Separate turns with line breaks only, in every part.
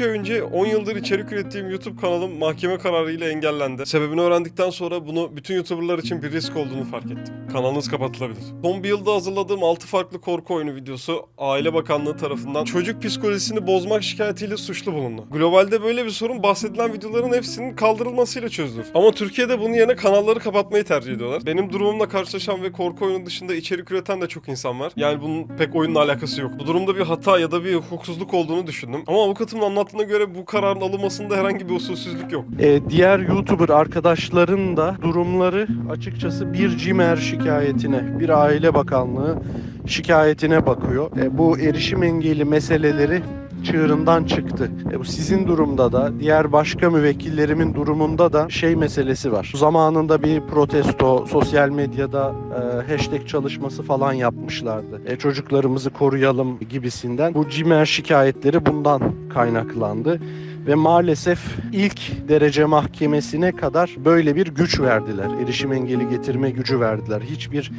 ay önce 10 yıldır içerik ürettiğim YouTube kanalım mahkeme kararıyla engellendi. Sebebini öğrendikten sonra bunu bütün YouTuber'lar için bir risk olduğunu fark ettim. Kanalınız kapatılabilir. Son bir yılda hazırladığım 6 farklı korku oyunu videosu Aile Bakanlığı tarafından çocuk psikolojisini bozmak şikayetiyle suçlu bulundu. Globalde böyle bir sorun bahsedilen videoların hepsinin kaldırılmasıyla çözülür. Ama Türkiye'de bunun yerine kanalları kapatmayı tercih ediyorlar. Benim durumumla karşılaşan ve korku oyunu dışında içerik üreten de çok insan var. Yani bunun pek oyunla alakası yok. Bu durumda bir hata ya da bir hukuksuzluk olduğunu düşündüm. Ama avukatımın anlattığına göre bu kararın alınmasında herhangi bir usulsüzlük yok.
E, diğer YouTuber arkadaşların da durumları açıkçası bir CİMER şikayetine, bir Aile Bakanlığı şikayetine bakıyor. E, bu erişim engeli meseleleri çığırından çıktı. E, bu sizin durumda da diğer başka müvekkillerimin durumunda da şey meselesi var. Zamanında bir protesto sosyal medyada e, hashtag çalışması falan yapmışlardı. E, çocuklarımızı koruyalım gibisinden. Bu CİMER şikayetleri bundan kaynaklandı ve maalesef ilk derece mahkemesine kadar böyle bir güç verdiler. Erişim engeli getirme gücü verdiler. Hiçbir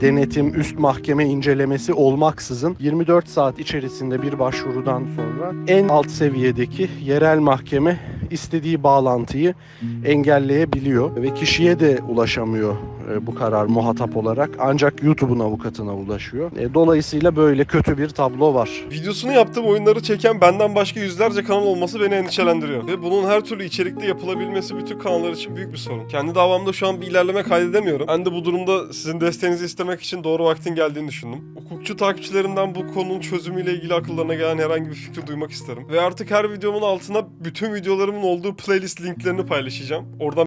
denetim, üst mahkeme incelemesi olmaksızın 24 saat içerisinde bir başvurudan sonra en alt seviyedeki yerel mahkeme istediği bağlantıyı engelleyebiliyor ve kişiye de ulaşamıyor e, bu karar muhatap olarak ancak YouTube'un avukatına ulaşıyor. E, Dolayısıyla böyle kötü bir tablo var.
Videosunu yaptığım oyunları çeken benden başka yüzlerce kanal olması beni endişelendiriyor. Ve bunun her türlü içerikte yapılabilmesi bütün kanallar için büyük bir sorun. Kendi davamda şu an bir ilerleme kaydedemiyorum. Ben de bu durumda sizin desteğinizi istemek için doğru vaktin geldiğini düşündüm. Hukukçu takipçilerimden bu konunun çözümüyle ilgili akıllarına gelen herhangi bir fikri duymak isterim. Ve artık her videomun altına bütün videolarımın olduğu playlist linklerini paylaşacağım. Oradan